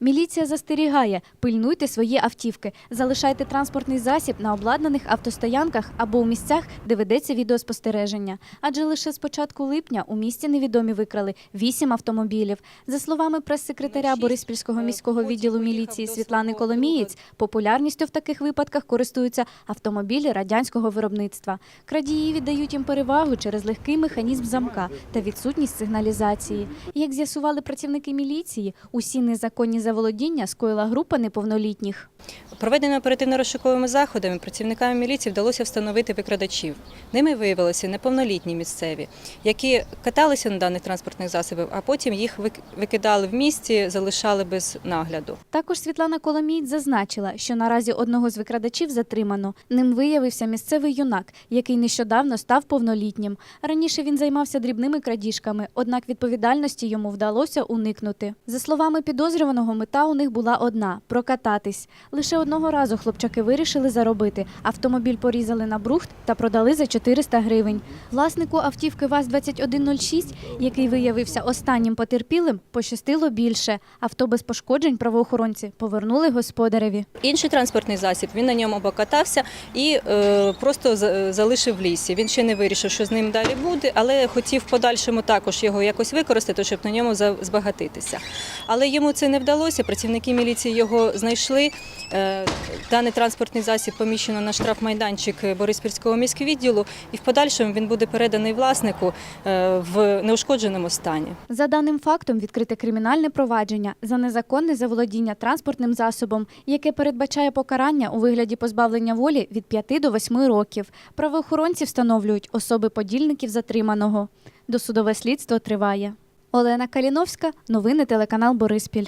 Міліція застерігає, пильнуйте свої автівки, залишайте транспортний засіб на обладнаних автостоянках або у місцях, де ведеться відеоспостереження. Адже лише з початку липня у місті невідомі викрали вісім автомобілів. За словами прес-секретаря Бориспільського міського відділу міліції Світлани Коломієць, популярністю в таких випадках користуються автомобілі радянського виробництва. Крадії віддають їм перевагу через легкий механізм замка та відсутність сигналізації. Як з'ясували працівники міліції, усі незаконні заволодіння скоїла група неповнолітніх. Проведеними оперативно-розшуковими заходами працівниками міліції вдалося встановити викрадачів. Ними виявилися неповнолітні місцеві, які каталися на даних транспортних засобах, а потім їх викидали в місті, залишали без нагляду. Також Світлана Коломієць зазначила, що наразі одного з викрадачів затримано. Ним виявився місцевий юнак, який нещодавно став повнолітнім. Раніше він займався дрібними крадіжками, однак відповідальності йому вдалося уникнути. За словами підозрюваного, мета у них була одна прокататись. Лише одного разу хлопчаки вирішили заробити. Автомобіль порізали на брухт та продали за 400 гривень. Власнику автівки ВАЗ-2106, який виявився останнім потерпілим, пощастило більше. Авто без пошкоджень правоохоронці повернули господареві. Інший транспортний засіб він на ньому обкатався і е, просто залишив в лісі. Він ще не вирішив, що з ним далі буде, але хотів в подальшому також його якось використати, щоб на ньому збагатитися. Але йому це не вдалося. Працівники міліції його знайшли. Е, Даний транспортний засіб поміщено на штрафмайданчик Бориспільського міськвідділу, і в подальшому він буде переданий власнику е, в неушкодженому стані. За даним фактом відкрите кримінальне провадження за незаконне заволодіння транспортним засобом, яке передбачає покарання у вигляді позбавлення волі від 5 до 8 років. Правоохоронці встановлюють особи подільників затриманого. Досудове слідство триває. Олена Каліновська, новини телеканал Бориспіль.